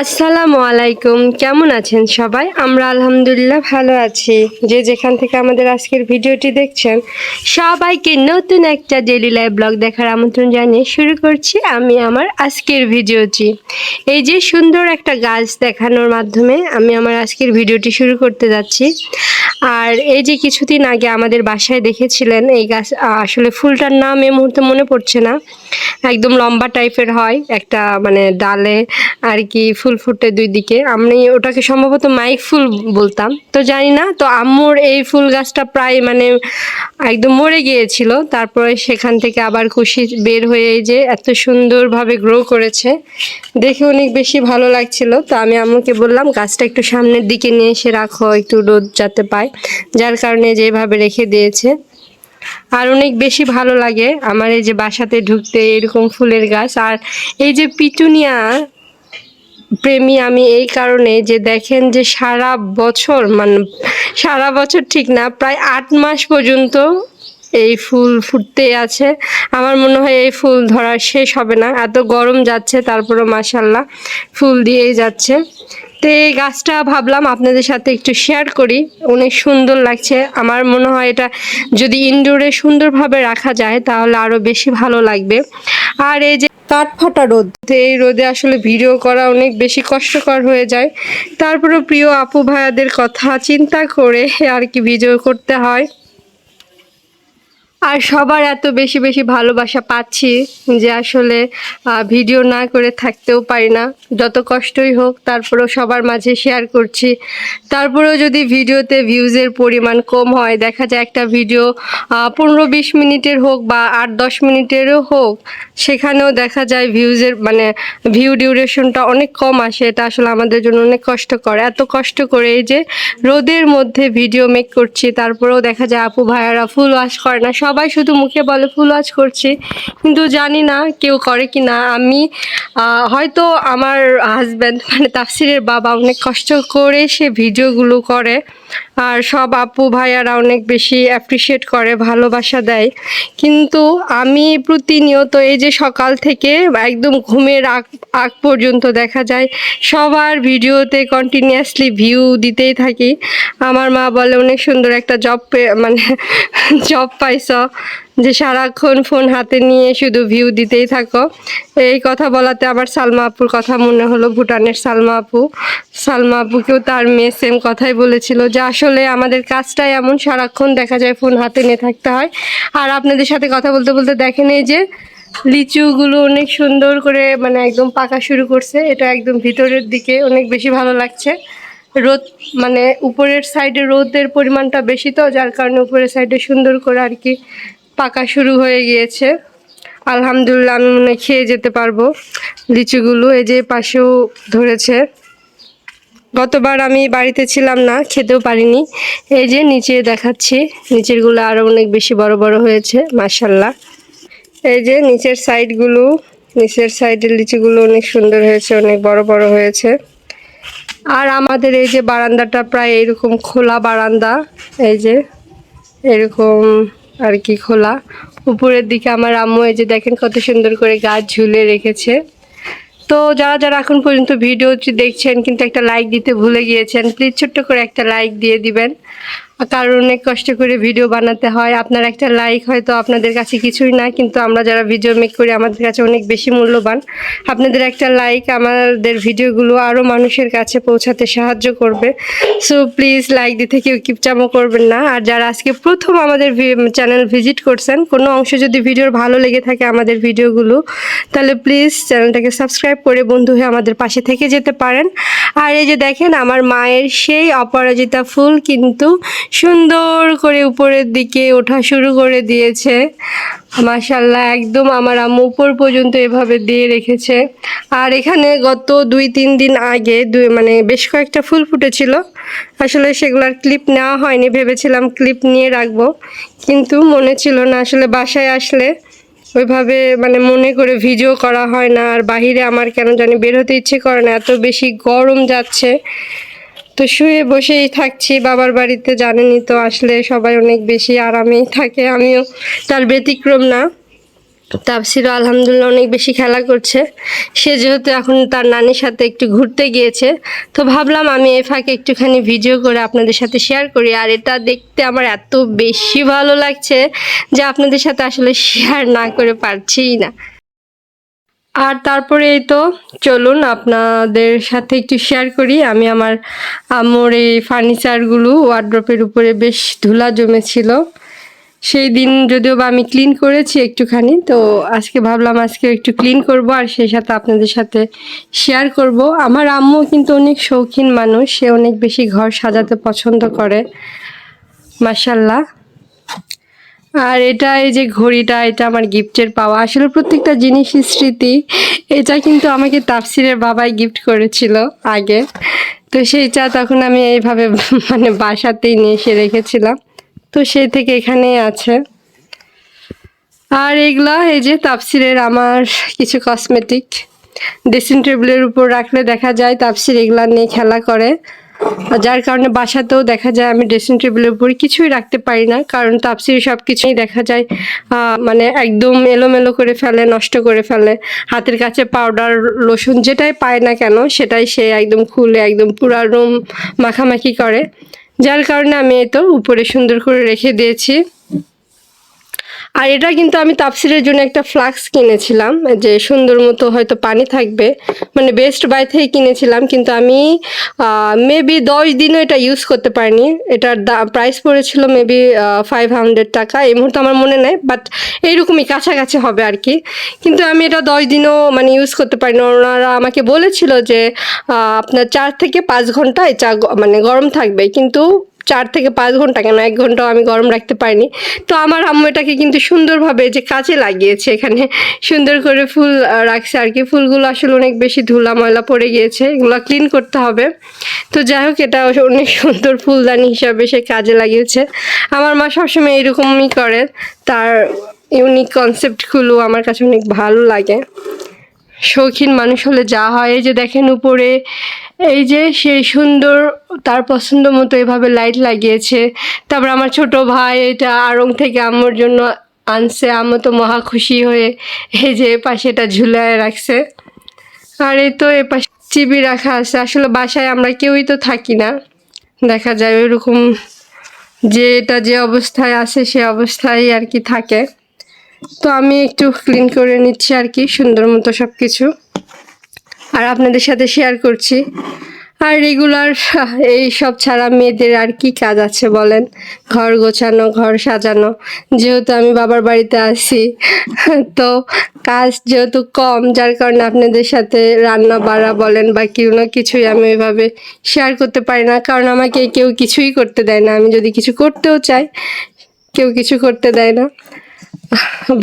আসসালামু আলাইকুম। কেমন আছেন সবাই? আমরা আলহামদুলিল্লাহ ভালো আছি। যে যেখান থেকে আমাদের আজকের ভিডিওটি দেখছেন, সবাইকে নতুন একটা ডেলি লাইভ ব্লগ দেখার আমন্ত্রণ জানিয়ে শুরু করছি আমি আমার আজকের ভিডিওটি। এই যে সুন্দর একটা গাছ দেখানোর মাধ্যমে আমি আমার আজকের ভিডিওটি শুরু করতে যাচ্ছি। আর এই যে কিছুদিন আগে আমাদের বাসায় দেখেছিলেন এই গাছ আসলে ফুলটার নাম এই মুহূর্তে মনে পড়ছে না। একদম লম্বা টাইপের হয়, একটা মানে ডালে আর কি ফুল ফুটে দুই দিকে। আমি ওটাকে সম্ভবত মাইক ফুল বলতাম, তো জানি না। তো আম্মুর এই ফুল গাছটা প্রায় মানে একদম মরে গিয়েছিল। তারপরে সেখান থেকে আবার কুশি বের হয়ে এই যে এত সুন্দরভাবে গ্রো করেছে। দেখে অনেক বেশি ভালো লাগছিল। তো আমি আম্মুকে বললাম, গাছটা একটু সামনের দিকে নিয়ে এসে রাখো, একটু রোদ যাতে পায়। যার কারণে যেভাবে রেখে দিয়েছে। আর অনেক বেশি ভালো লাগে আমার এই যে বাসাতে ঢুকতে এরকম ফুলের গাছ। আর এই যে পিটুনিয়া প্রেমী আমি এই কারণে যে দেখেন যে সারা বছর মানে সারা বছর ঠিক না, প্রায় আট মাস পর্যন্ত এই ফুল ফুটতে আছে। আমার মনে হয় এই ফুল ধরা শেষ হবে না। এত গরম যাচ্ছে, তারপরও মাসাল্লাহ ফুল দিয়েই যাচ্ছে। তো এই গাছটা ভাবলাম আপনাদের সাথে একটু শেয়ার করি। অনেক সুন্দর লাগছে। আমার মনে হয় এটা যদি ইনডোরে সুন্দরভাবে রাখা যায়, তাহলে আরও বেশি ভালো লাগবে। আর এই যে কাঠফাটা রোদ, তো এই রোদে আসলে ভিডিও করা অনেক বেশি কষ্টকর হয়ে যায়। তারপরেও প্রিয় আপু ভাইয়াদের কথা চিন্তা করে আর কি ভিডিও করতে হয়। আর সবার এত বেশি বেশি ভালোবাসা পাচ্ছি যে আসলে ভিডিও না করে থাকতেও পারি না। যত কষ্টই হোক, তারপরেও সবার মাঝে শেয়ার করছি। তারপরেও যদি ভিডিওতে ভিউজের পরিমাণ কম হয়, দেখা যায় একটা ভিডিও পনেরো বিশ মিনিটের হোক বা আট দশ মিনিটেরও হোক, সেখানেও দেখা যায় ভিউজের মানে ভিউ ডিউরেশনটা অনেক কম আসে। এটা আসলে আমাদের জন্য অনেক কষ্টকর। এত কষ্ট করে এই যে, রোদের মধ্যে ভিডিও মেক করছি, তারপরেও দেখা যায় আপু ভাইয়ারা ফুল ওয়াশ করে না সবাই শুধু মুখে বলে ফুল ওয়াশ করছি, কিন্তু জানি না কেউ করে কি না আমি হয়তো আমার হাজব্যান্ড মানে তাফসিরের বাবা অনেক কষ্ট করে সে ভিডিওগুলো করে, আর সব আপু ভাইয়ারা অনেক বেশি অ্যাপ্রিসিয়েট করে, ভালোবাসা দেয়। কিন্তু আমি প্রতিনিয়ত এই যে সকাল থেকে একদম ঘুমের আগ আগ পর্যন্ত দেখা যায়, সবার ভিডিওতে কন্টিনিউয়াসলি ভিউ দিতেই থাকি। আমার মা বলে, অনেক সুন্দর একটা জব মানে জব পাইছ। যে সারাক্ষণ ফোন হাতে নিয়ে শুধু ভিউ দিতেই থাকো। এই কথা বলাতে আবার সালমা আপুর কথা মনে হলো, ভুটানের সালমা আপু। সালমা আপুকেও তার মেয়ে সেম কথাই বলেছিল যে আসলে আমাদের কাজটাই এমন, সারাক্ষণ দেখা যায় ফোন হাতে নিয়ে থাকতে হয়। আর আপনাদের সাথে কথা বলতে বলতে দেখেন এই যে লিচুগুলো অনেক সুন্দর করে মানে একদম পাকা শুরু করছে, এটা একদম ভিতরের দিকে অনেক বেশি ভালো লাগছে। রোদ মানে উপরের সাইডে রোদের পরিমাণটা বেশি তো, যার কারণে উপরের সাইডে সুন্দর করে আর কি পাকা শুরু হয়ে গিয়েছে। আলহামদুলিল্লাহ, আমি মনে খেয়ে যেতে পারব। লিচুগুলো এই যে পাশেও ধরেছে। গতবার আমি বাড়িতে ছিলাম না, খেতেও পারিনি। এই যে নিচে দেখাচ্ছি, নিচেরগুলো আরও অনেক বেশি বড় বড় হয়েছে মার্শাল্লাহ এই যে নিচের সাইডগুলো নিচের সাইডের লিচুগুলো অনেক সুন্দর হয়েছে, অনেক বড় বড় হয়েছে। আর আমাদের এই যে বারান্দাটা প্রায় এরকম খোলা বারান্দা, এই যে এরকম আর কি খোলা। উপরের দিকে আমার আম্মু এই যে দেখেন কত সুন্দর করে গাছ ঝুলে রেখেছে। তো যারা যারা এখন পর্যন্ত ভিডিও দেখছেন, কিন্তু একটা লাইক দিতে ভুলে গিয়েছেন প্লিজ ছোট্ট করে একটা লাইক দিয়ে দিবেন। কারণ অনেক কষ্ট করে ভিডিও বানাতে হয়। আপনার একটা লাইক হয়তো আপনাদের কাছে কিছুই না কিন্তু আমরা যারা ভিডিও মেক করি, আমাদের কাছে অনেক বেশি মূল্যবান। আপনাদের একটা লাইক আমাদের ভিডিওগুলো আরও মানুষের কাছে পৌঁছাতে সাহায্য করবে। সো প্লিজ লাইক দিতে কেউ কিপচামো করবেন না। আর যারা আজকে প্রথম আমাদের চ্যানেল ভিজিট করছেন, কোনো অংশ যদি ভিডিওর ভালো লেগে থাকে আমাদের ভিডিওগুলো, তাহলে প্লিজ চ্যানেলটাকে সাবস্ক্রাইব করে বন্ধু হয়ে আমাদের পাশে থেকে যেতে পারেন। আর এই যে দেখেন, আমার মায়ের সেই অপরাজিতা ফুল কিন্তু সুন্দর করে উপরের দিকে ওঠা শুরু করে দিয়েছে। মাশাল্লাহ একদম আমার আম্মু উপর পর্যন্ত এভাবে দিয়ে রেখেছে। আর এখানে গত দুই, তিন দিন আগে দুই মানে বেশ কয়েকটা ফুল ফুটেছিল। আসলে সেগুলোর ক্লিপ নেওয়া হয়নি, ভেবেছিলাম ক্লিপ নিয়ে রাখব। কিন্তু মনে ছিল না, আসলে বাসায় আসলে ওইভাবে মানে মনে করে ভিডিও করা হয় না। আর বাহিরে আমার কেন জানি বের হতে ইচ্ছে করে না, এত বেশি গরম যাচ্ছে। তো শুয়ে বসেই থাকছি, বাবার বাড়িতে জানেনই তো আসলে সবাই অনেক বেশি আরামেই থাকে, আমিও তার ব্যতিক্রম না। তাপসিরও আলহামদুলিল্লাহ অনেক বেশি খেলা করছে। সে যেহেতু এখন তার নানির সাথে একটু ঘুরতে গিয়েছে, তো ভাবলাম আমি এই ফাঁকে একটুখানি ভিডিও করে আপনাদের সাথে শেয়ার করি। আর এটা দেখতে আমার এত বেশি ভালো লাগছে যে আপনাদের সাথে আসলে শেয়ার না করে পারছিই না। আর তারপরে এই তো চলুন আপনাদের সাথে একটু শেয়ার করি। আমি আমার আম্মুর এই ফার্নিচারগুলো ওয়ার্ড্রপের উপরে বেশ ধুলা জমেছিল। সেই দিন যদিও বা আমি ক্লিন করেছি একটুখানি, তো আজকে ভাবলাম আজকে একটু ক্লিন করব আর সেই সাথে আপনাদের সাথে শেয়ার করব। আমার আম্মু কিন্তু অনেক শৌখিন মানুষ, সে অনেক বেশি ঘর সাজাতে পছন্দ করে মাসাল্লাহ আর এটা এই যে ঘড়িটা, এটা আমার গিফটের পাওয়া। আসলে প্রত্যেকটা জিনিসই স্মৃতি। এটা কিন্তু আমাকে তাফসিরের বাবাই গিফট করেছিল আগে। তো সেইটা তখন আমি এইভাবে মানে বাসাতেই নিয়ে এসে রেখেছিলাম। তো সেই থেকে এখানেই আছে। আর এগুলা, এই যে তাপসিরের আমার কিছু কসমেটিক ড্রেসিং টেবিলের উপর রাখলে দেখা যায় তাপসির এগুলা নিয়ে খেলা করে। যার কারণে বাসাতেও দেখা যায় আমি ড্রেসিং টেবিলের উপর কিছুই রাখতে পারি না, কারণ তাপসির সব কিছুই দেখা যায় মানে একদম এলোমেলো করে ফেলে, নষ্ট করে ফেলে। হাতের কাছে পাউডার লোশন যেটাই পায় না কেন, সেটাই সে একদম খুলে, একদম পুরা রুম মাখামাখি করে। যার কারণে আমি তো উপরে সুন্দর করে রেখে দিয়েছি। আর এটা কিন্তু আমি তাপসিরের জন্য একটা ফ্লাক্স কিনেছিলাম, যে সুন্দর মতো হয়তো পানি থাকবে। মানে বেস্ট বাই থেকে কিনেছিলাম, কিন্তু আমি মেবি দশ দিনও এটা ইউজ করতে পারিনি। এটার প্রাইস পড়েছিল মেবি ফাইভ হান্ড্রেড টাকা। এই মুহূর্তে আমার মনে নেই বাট এইরকমই কাছাকাছি হবে আর কি। কিন্তু আমি এটা দশ দিনও মানে ইউজ করতে পারিনি। ওনারা আমাকে বলেছিল যে আপনার চার থেকে পাঁচ ঘণ্টা এটা গ- মানে গরম থাকবে। কিন্তু চার থেকে পাঁচ ঘণ্টা কেন? এক ঘন্টাও আমি গরম রাখতে পারিনি। তো আমার আম্মু এটাকে কিন্তু সুন্দরভাবে যে কাজে লাগিয়েছে এখানে, সুন্দর করে ফুল রাখছে আর কি। ফুলগুলো আসলে অনেক বেশি ধুলা ময়লা পড়ে গিয়েছে, এগুলো ক্লিন করতে হবে। তো যাই হোক, এটা অনেক সুন্দর ফুলদানি হিসাবে সে কাজে লাগিয়েছে। আমার মা সবসময় এরকমই করে। তার ইউনিক কনসেপ্টগুলো আমার কাছে অনেক ভালো লাগে। শৌখিন মানুষ হলে যা হয়, এই যে দেখেন উপরে, এই যে সেই সুন্দর, তার পছন্দ মতো এভাবে লাইট লাগিয়েছে। তারপর আমার ছোট ভাই, এটা আড়ং থেকে আম্মুর জন্য আনছে, আম্মু তো মহা খুশি হয়ে এই যে পাশে এটা ঝুলায় রাখছে। আর এই তো এ পাশে চিবি রাখা আছে, আসলে বাসায় আমরা কেউই তো থাকি না। দেখা যায় ওইরকম যে এটা যে অবস্থায় আছে, সে অবস্থায় আর কি থাকে। তো আমি একটু ক্লিন করে নিচ্ছি আর কি, সুন্দর মতো সব কিছু আর আপনাদের সাথে শেয়ার করছি। আর রেগুলার এই সব ছাড়া মেয়েদের আর কি কাজ আছে বলেন? ঘর গোছানো, ঘর সাজানো। যেহেতু আমি বাবার বাড়িতে আছি, তো কাজ যেহেতু কম, যার কারণে আপনাদের সাথে রান্না বাড়া বলেন বা কেউ না কিছুই আমি ওইভাবে শেয়ার করতে পারি না। কারণ আমাকে কেউ কিছুই করতে দেয় না। আমি যদি কিছু করতেও চাই, কেউ কিছু করতে দেয় না।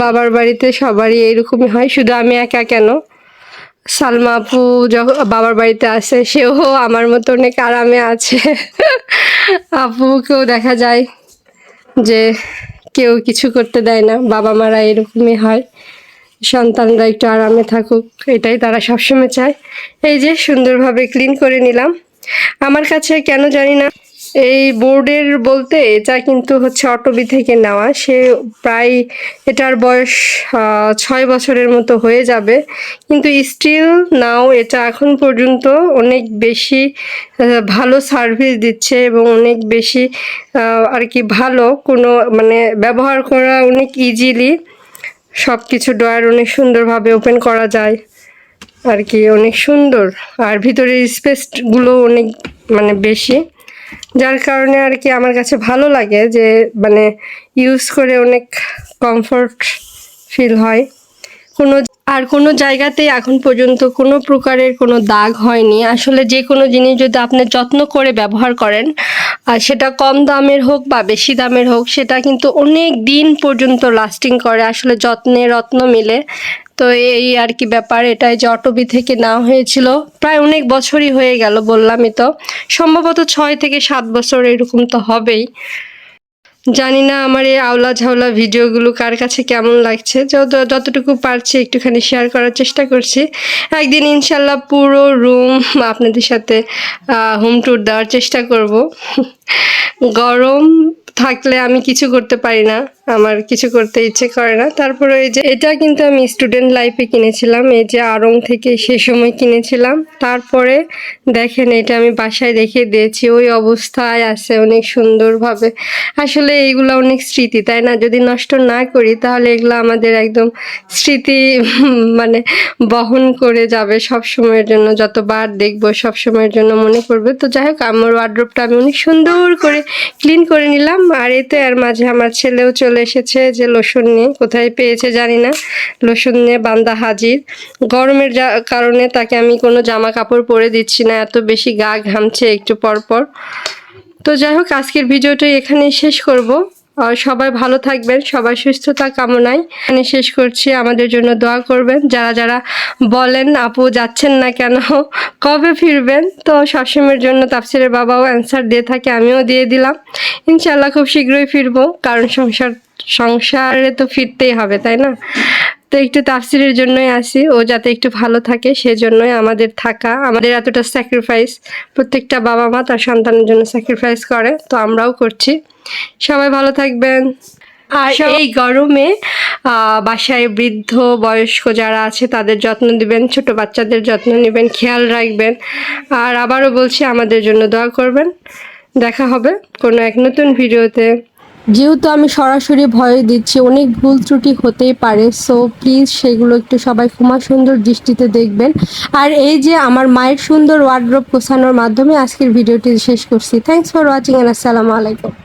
বাবার বাড়িতে সবারই এইরকমই হয়, শুধু আমি একা কেন? সালমা আপু যখন বাবার বাড়িতে আসে সেও আমার মতো অনেক আরামে আছে। আপুকেও দেখা যায় যে কেউ কিছু করতে দেয় না, বাবা মারা এরকমই হয়। সন্তানরা একটু আরামে থাকুক, এটাই তারা সবসময় চায়। এই যে সুন্দরভাবে ক্লিন করে নিলাম। আমার কাছে কেন জানি না এই বোর্ডের বলতে এটা কিন্তু হচ্ছে অটোবি থেকে নেওয়া। সে প্রায় এটার বয়স ছয় বছরের মতো হয়ে যাবে। কিন্তু স্টিল নাও এটা এখন পর্যন্ত অনেক বেশি ভালো সার্ভিস দিচ্ছে এবং অনেক বেশি আর কি ভালো। কোনো মানে ব্যবহার করা অনেক ইজিলি সব কিছু ড্রয়ার অনেক সুন্দরভাবে ওপেন করা যায়। আর কি অনেক সুন্দর। আর ভিতরের স্পেসগুলো অনেক মানে বেশি। যার কারণে আর কি আমার কাছে ভালো লাগে যে মানে ইউজ করে অনেক কমফোর্ট ফিল হয়। কোনো, আর কোনো জায়গাতেই এখন পর্যন্ত কোনো প্রকারের কোনো দাগ হয়নি। আসলে যে কোনো জিনিস যদি আপনি যত্ন করে ব্যবহার করেন, আর সেটা কম দামের হোক বা বেশি দামের হোক, সেটা কিন্তু অনেক দিন পর্যন্ত লাস্টিং করে। আসলে যত্নে রত্ন মিলে তো এই আর কি ব্যাপার, এটাই যে অটোবি থেকে নেওয়া হয়েছিল। প্রায় অনেক বছরই হয়ে গেল বললামই তো। সম্ভবত ছয় থেকে সাত বছর এরকম তো হবেই। জানি না আমার এই আওলা ঝাওলা ভিডিওগুলো কার কাছে কেমন লাগছে। যত, যতটুকু পারছি একটুখানি শেয়ার করার চেষ্টা করছি। একদিন ইনশাল্লাহ পুরো রুম আপনাদের সাথে হোম ট্যুর দেওয়ার চেষ্টা করব। গরম থাকলে আমি কিছু করতে পারি না, আমার কিছু করতে ইচ্ছে করে না। তারপরে এই যে, এটা কিন্তু আমি স্টুডেন্ট লাইফে কিনেছিলাম, এই যে আড়ং থেকে সে সময় কিনেছিলাম। তারপরে দেখেন, এটা আমি বাসায় রেখে দিয়েছি, ওই অবস্থায় আছে অনেক সুন্দরভাবে। আসলে এইগুলো অনেক স্মৃতি, তাই না? যদি নষ্ট না করি, তাহলে এগুলো আমাদের একদম স্মৃতি মানে বহন করে যাবে সব সময়ের জন্য। যতবার দেখব সব সময়ের জন্য মনে পড়বে। তো যাই হোক, আমার ওয়ার্ড্রোপটা আমি অনেক সুন্দর করে ক্লিন করে নিলাম। আর এতে আর মাঝে আমার ছেলেও চলে এসেছে যে লোশন নিয়ে, কোথায় পেয়েছে জানি না। লোশন নিয়ে বান্দা হাজির। গরমের কারণে তাকে আমি কোনো জামা কাপড় পরে দিচ্ছি না, এত বেশি গা ঘামছে একটু পরপর। পর তো যাই হোক, আজকের ভিডিওটা এখানেই শেষ করব। সবাই ভালো থাকবেন, সবাই সুস্থতা কামনায়। এখানে শেষ করছি, আমাদের জন্য দোয়া করবেন। যারা যারা বলেন, আপু, যাচ্ছেন না কেন? কবে ফিরবেন? তো সবসময়ের জন্য তাফসিরের বাবাও অ্যান্সার দিয়ে থাকে, আমিও দিয়ে দিলাম। ইনশাল্লাহ খুব শীঘ্রই ফিরবো, কারণ সংসার, সংসারে তো ফিরতেই হবে, তাই না? তো একটু তাফসিরের জন্যই আসি, ও যাতে একটু ভালো থাকে, সেজন্যই আমাদের থাকা। আমাদের এতটা স্যাক্রিফাইস প্রত্যেকটা বাবা মা তার সন্তানের জন্য স্যাক্রিফাইস করে, তো আমরাও করছি। সবাই ভালো থাকবেন। আর এই গরমে আহ, বাসায় বৃদ্ধ বয়স্ক যারা আছে তাদের যত্ন দিবেন ছোট বাচ্চাদের যত্ন নেবেন খেয়াল রাখবেন। আর আবারও বলছি আমাদের জন্য দোয়া করবেন। দেখা হবে কোনো এক নতুন ভিডিওতে। যেহেতু আমি সরাসরি ভয় দিচ্ছি অনেক ভুল ত্রুটি হতেই পারে সো প্লিজ সেগুলো একটু সবাই ক্ষমা সুন্দর দৃষ্টিতে দেখবেন। আর এই যে আমার মায়ের সুন্দর ওয়ার্ড্রোপ গোছানোর মাধ্যমে আজকের ভিডিওটি শেষ করছি। থ্যাংকস ফর ওয়াচিং অ্যান্ড আসসালামু আলাইকুম